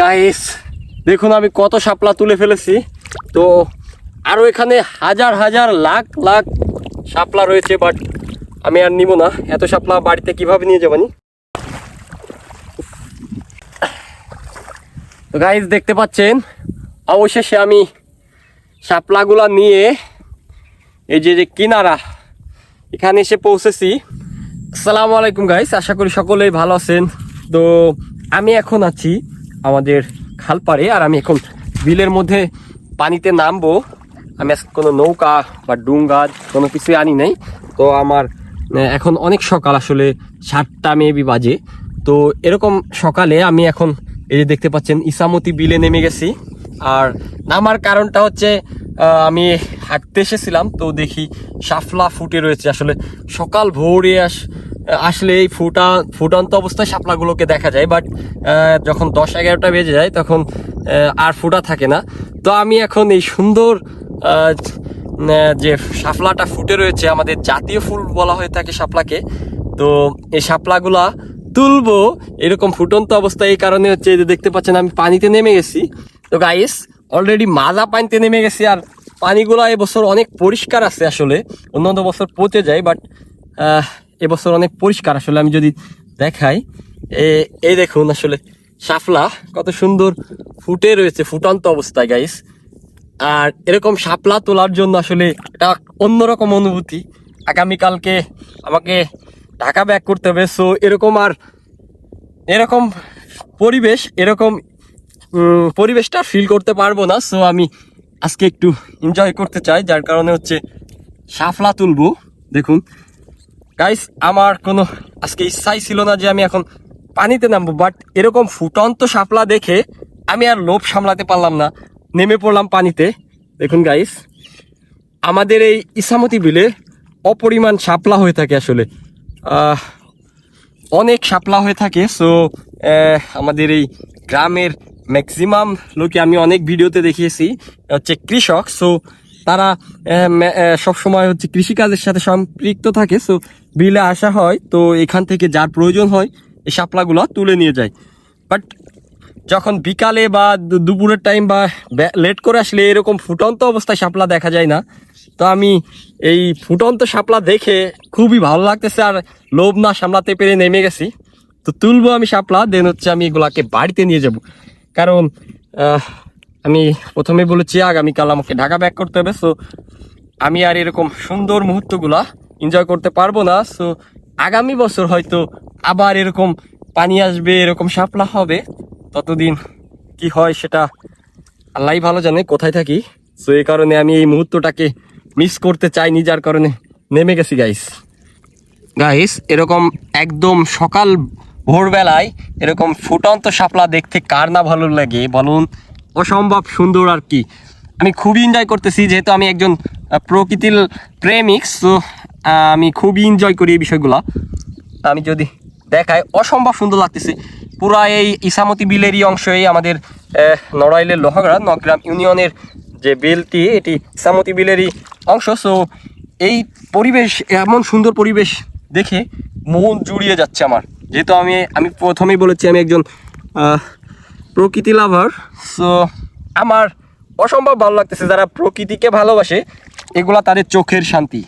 Guys দেখুন আমি কত শাপলা তুলে ফেলেছি। তো আরও এখানে হাজার হাজার লাখ লাখ শাপলা রয়েছে বাট আমি আর নিব না। এত শাপলা বাড়িতে কীভাবে নিয়ে যাবানি তো গাইস দেখতে পাচ্ছেন, অবশেষে আমি শাপলাগুলা নিয়ে এই যে যে কিনারা, এখানে এসে পৌঁছেছি। আসসালামু আলাইকুম গাইস আশা করি সকলেই ভালো আছেন। তো আমি এখন আছি আমাদের খালপাড়ে, আর আমি এখন বিলের মধ্যে পানিতে নামবো। আমি কোনো নৌকা বা ডুঙ্গা কোনো কিছুই আনি নাই। তো আমার এখন অনেক সকাল, আসলে সাতটা মেবি বাজে। তো এরকম সকালে আমি এখন এই যে দেখতে পাচ্ছেন, ইসামতি বিলে নেমে গেছি। আর নামার কারণটা হচ্ছে আমি হাঁটতে এসেছিলাম, তো দেখি শাফলা ফুটে রয়েছে। আসলে সকাল ভোরে আস আসলে এই ফুটা, ফুটন্ত অবস্থায় শাপলাগুলোকে দেখা যায় বাট যখন দশ এগারোটা বেজে যায়, তখন আর ফুটা থাকে না। তো আমি এখন এই সুন্দর যে শাপলাটা ফুটে রয়েছে, আমাদের জাতীয় ফুল বলা হয়ে থাকে শাপলাকে, তো এই শাপলাগুলা তুলবো এরকম ফুটন্ত অবস্থায়, এই কারণে হচ্ছে যে দেখতে পাচ্ছেন, আমি পানিতে নেমে গেছি। তো গাইস অলরেডি মাজা পানিতে নেমে গেছি, আর পানিগুলো এবছর অনেক পরিষ্কার আছে আসলে। অন্যান্য বছর পচে যায় বাট এবছর অনেক পরিষ্কার। আসলে আমি যদি দেখাই এই দেখুন আসলে শাপলা, কত সুন্দর ফুটে রয়েছে, ফুটন্ত অবস্থায় গাইস আর এরকম শাপলা তোলার জন্য আসলে এটা অন্যরকম অনুভূতি। আগামীকালকে আমাকে ঢাকা ব্যাক করতে হবে। সো এরকম আর এরকম পরিবেশ, এরকম পরিবেশটা ফিল করতে পারব না। সো আমি আজকে একটু এনজয় করতে চাই। যার কারণে হচ্ছে শাফলা তুলবো। দেখুন গাইস আমার কোনো আজকে ইচ্ছাই ছিল না যে আমি এখন পানিতে নামবো বাট এরকম ফুটন্ত শাপলা দেখে আমি আর লোভ সামলাতে পারলাম না। নেমে পড়লাম পানিতে। দেখুন গাইস আমাদের এই ইসামতি বিলে অপরিমাণ শাপলা হয়ে থাকে আসলে। অনেক শাপলা হয়ে থাকে সো আমাদের এই গ্রামের ম্যাক্সিমাম লোকে আমি অনেক ভিডিওতে দেখিয়েছি। হচ্ছে কৃষক সো তারা সব সময় হচ্ছে কৃষিকাজের সাথে সম্পৃক্ত থাকে সো বিলে আসা হয়, তো এখান থেকে যার প্রয়োজন হয়, এই শাপলাগুলো তুলে নিয়ে যায়। বাট যখন বিকালে বা দুপুরের টাইম বা লেট করে আসলে এরকম ফুটন্ত অবস্থায় শাপলা দেখা যায় না। তো আমি এই ফুটন্ত শাপলা দেখে খুবই ভালো লাগতেছে আর লোভ না সামলাতে পেরে নেমে গেছি। তো তুলবো আমি শাপলা দেন হচ্ছে আমি এগুলাকে বাড়িতে নিয়ে যাব। কারণ আমি প্রথমে বলেছি আগামীকাল আমাকে ঢাকা ব্যাক করতে হবে সো আমি আর এরকম সুন্দর মুহূর্তগুলা এনজয় করতে পারব না সো আগামী বছর হয়তো আবার এরকম পানি আসবে, এরকম সাপলা হবে, ততদিন কি হয় সেটা আল্লাহই ভালো জানে কোথায় থাকি সো এই কারণে আমি এই মুহূর্তটাকে মিস করতে চাইনি, যার কারণে নেমে গেছি গাইস গাইস এরকম একদম সকাল ভোরবেলায় এরকম ফুটন্ত শাপলা দেখতে কার না ভালো লাগে, বলুন। অসম্ভব সুন্দর আর কি। আমি খুবই এনজয় করতেছি, যেহেতু আমি একজন প্রকৃতির প্রেমিক সো আমি খুবই এনজয় করি এই বিষয়গুলা। আমি যদি দেখাই, অসম্ভব সুন্দর লাগতেছে। পুরা এই ইসামতি বিলেরই অংশই আমাদের নড়াইলের লোহাগড়া, নগ্রাম ইউনিয়নের যে বিলটি, এটি ইসামতি বিলেরই অংশ। সো এই পরিবেশ, এমন সুন্দর পরিবেশ দেখে মন জুড়িয়ে যাচ্ছে আমার। যেহেতু আমি আমি প্রথমেই বলেছি, আমি একজন প্রকৃতি লাভার। সো আমার অসম্ভব ভালো লাগতেছে যারা প্রকৃতিকে ভালোবাসে, এগুলা তাদের চোখের শান্তি।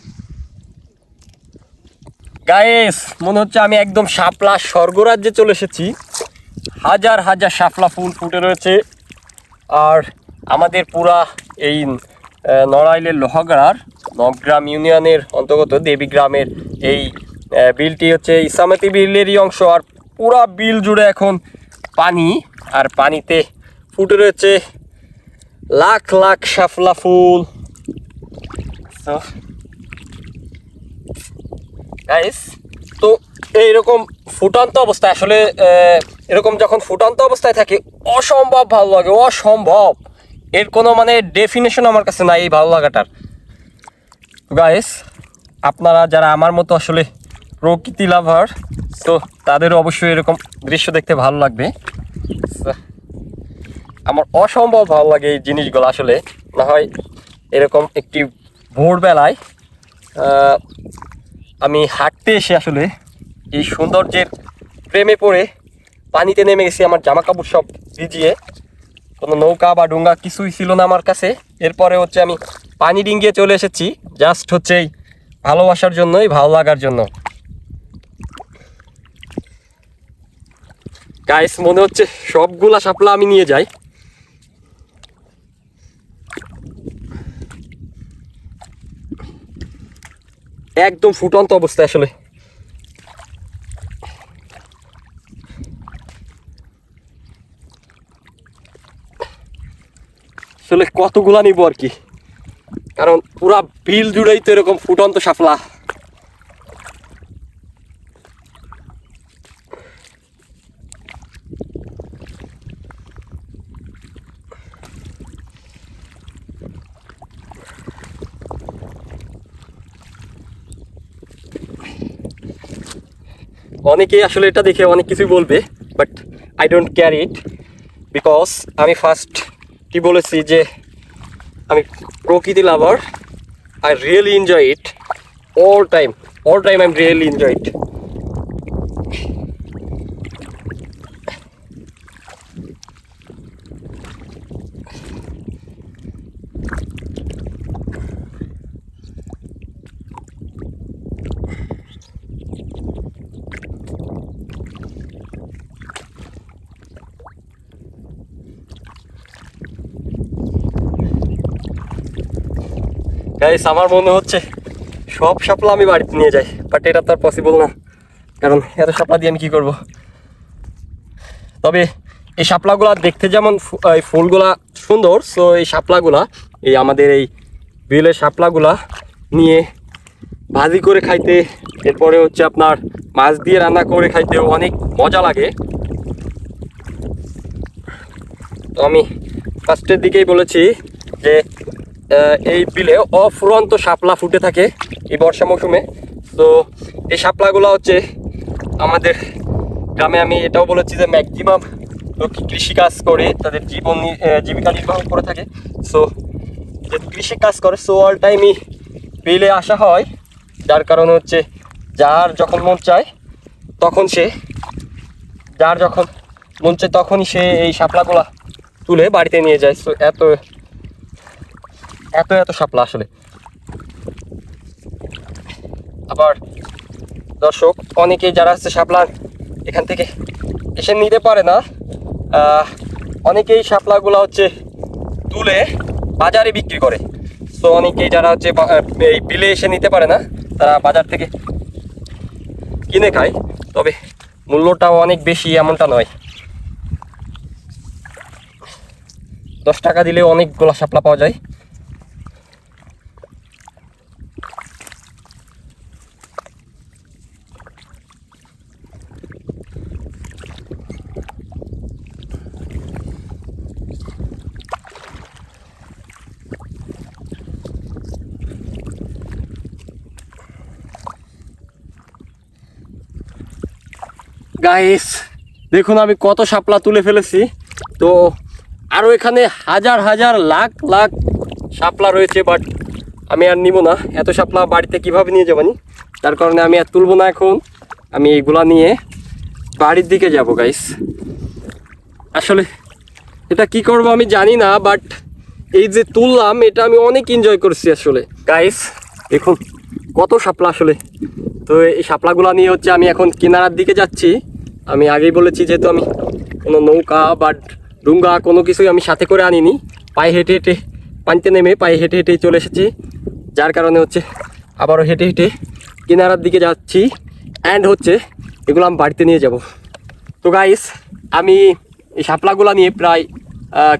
গায়েস মনে হচ্ছে আমি একদম শাপলা স্বর্গরাজ্যে চলে এসেছি। হাজার হাজার শাপলা ফুল ফুটে রয়েছে। আর আমাদের পুরা এই নড়াইলের লোহাগড়ার নগ্রাম ইউনিয়নের অন্তর্গত দেবীগ্রামের এই বিলটি হচ্ছে ইসামতি বিলেরই অংশ। আর পুরা বিল জুড়ে এখন পানি। আর পানিতে ফুটে রয়েছে লাখ লাখ শাপলা ফুল। So, গাইস তো এইরকম ফুটন্ত অবস্থায় আসলে এরকম যখন ফুটন্ত অবস্থায় থাকে অসম্ভব ভালো লাগে অসম্ভব। এর কোনো মানে ডেফিনেশন আমার কাছে নাই এই ভালো লাগাটার। গাইস আপনারা যারা আমার মতো আসলে প্রকৃতি লাভার তো তাদেরও অবশ্যই এরকম দৃশ্য দেখতে ভালো লাগবে। আমার অসম্ভব ভালো লাগে এই জিনিসগুলো আসলে। না হয় এরকম একটি ভোরবেলায় আমি হাঁটতে এসে আসলে এই সৌন্দর্যের প্রেমে পড়ে পানিতে নেমে গেছি, আমার জামা কাপড় সব ভিজিয়ে। কোনো নৌকা বা ডুঙ্গা কিছুই ছিল না আমার কাছে। এরপরে হচ্ছে আমি পানি ডিঙ্গিয়ে চলে এসেছি জাস্ট হচ্ছে এই ভালোবাসার জন্যই, ভালো লাগার জন্য। গাইস মনে হচ্ছে সবগুলা শাপলা আমি নিয়ে যাই। একদম ফুটন্ত অবস্থা আসলে। আসলে কতগুলা নিব আর কি? কারণ পুরা বিল জুড়েই তো এরকম ফুটন্ত শাপলা। অনেকেই আসলে এটা দেখে অনেক কিছুই বলবে but I don't care it because আমি ফার্স্ট কি বলেছি যে আমি প্রকৃতি lover I really enjoy it all time all time I am really enjoy it guys আমার মনে হচ্ছে সব শাপলা আমি বাড়িতে নিয়ে যাই বাট এটা তো আর পসিবল না। কারণ এত সাপলা দিয়ে আমি কী করব? তবে এই শাপলাগুলা দেখতে যেমন এই ফুলগুলা সুন্দর সো এই শাপলাগুলা, এই আমাদের এই বিলের শাপলাগুলা নিয়ে ভাজি করে খাইতে, এরপরে হচ্ছে আপনার মাছ দিয়ে রান্না করে খাইতেও অনেক মজা লাগে। তো আমি ফার্স্টের দিকেই বলেছি যে এই বিলে অফুরন্ত শাপলা ফুটে থাকে এই বর্ষা মৌসুমে। তো এই শাপলাগুলো হচ্ছে আমাদের গ্রামে আমি এটাও বলেছি যে ম্যাক্সিমাম লোক কৃষিকাজ করে, তাদের জীবন জীবিকা নির্বাহ করে থাকে। সো যে কৃষি কাজ করে সো অল টাইমই বিলে আসা হয়। যার কারণ হচ্ছে যার যখন মন চায়, তখন সে, যার যখন মন চায়, তখনই সে এই শাপলাগুলা তুলে বাড়িতে নিয়ে যায়। সো এত এত এত শাপলা আসলে। আবার দর্শক, অনেকেই যারা হচ্ছে শাপলা এখান থেকে এসে নিতে পারে না অনেকেই শাপলাগুলো হচ্ছে তুলে বাজারে বিক্রি করে। তো অনেকেই যারা হচ্ছে এই বিলে এসে নিতে পারে না, তারা বাজার থেকে কিনে খায়। তবে মূল্যটাও অনেক বেশি, এমনটা নয়। দশ টাকা দিলেও অনেকগুলো শাপলা পাওয়া যায়। গাইস দেখুন আমি কত শাপলা তুলে ফেলেছি। তো আরও এখানে হাজার হাজার লাখ লাখ শাপলা রয়েছে বাট আমি আর নিব না। এত শাপলা বাড়িতে কীভাবে নিয়ে যাবানি তার কারণে আমি আর তুলবো না এখন। আমি এইগুলা নিয়ে বাড়ির দিকে যাব গাইস আসলে এটা কি করব আমি জানি না বাট এই যে তুললাম, এটা আমি অনেক এনজয় করছি আসলে। গাইস দেখুন কত শাপলা আসলে। তো এই শাপলাগুলা নিয়ে হচ্ছে আমি এখন কিনারার দিকে যাচ্ছি। আমি আগেই বলেছি যেহেতু আমি কোনো নৌকা বা ডুঙ্গা কোনো কিছুই আমি সাথে করে আনিনি, পায়ে হেঁটে হেঁটে পানিতে নেমে পায়ে হেঁটে হেঁটে চলে এসেছি। যার কারণে হচ্ছে আবারও হেঁটে হেঁটে কিনারার দিকে যাচ্ছি অ্যান্ড হচ্ছে এগুলো আমি বাড়িতে নিয়ে যাব। তো গাইস আমি এই শাপলাগুলা নিয়ে প্রায়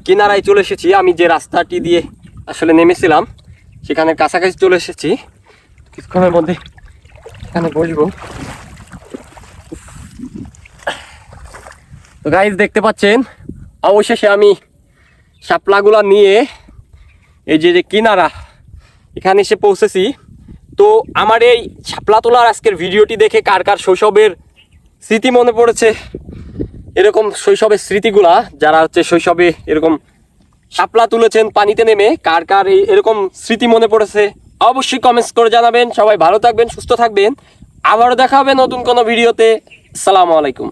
কিনারায় চলে এসেছি। আমি যে রাস্তাটি দিয়ে আসলে নেমেছিলাম সেখানে কাছাকাছি চলে এসেছি। কিছুক্ষণের মধ্যে এখানে বসবো। তো গাইজ দেখতে পাচ্ছেন? অবশেষে আমি শাপলাগুলা নিয়ে এই যে যে কিনারা, এখানে এসে পৌঁছেছি। তো আমার এই শাপলা তোলার আজকের ভিডিওটি দেখে কার কার শৈশবের স্মৃতি মনে পড়েছে? এরকম শৈশবের স্মৃতিগুলা, যারা হচ্ছে শৈশবে এরকম শাপলা তুলেছেন পানিতে নেমে, কার কার এই এরকম স্মৃতি মনে পড়েছে, অবশ্যই কমেন্টস করে জানাবেন। সবাই ভালো থাকবেন, সুস্থ থাকবেন। আবারও দেখা হবে নতুন কোনো ভিডিওতে। আসসালামু আলাইকুম।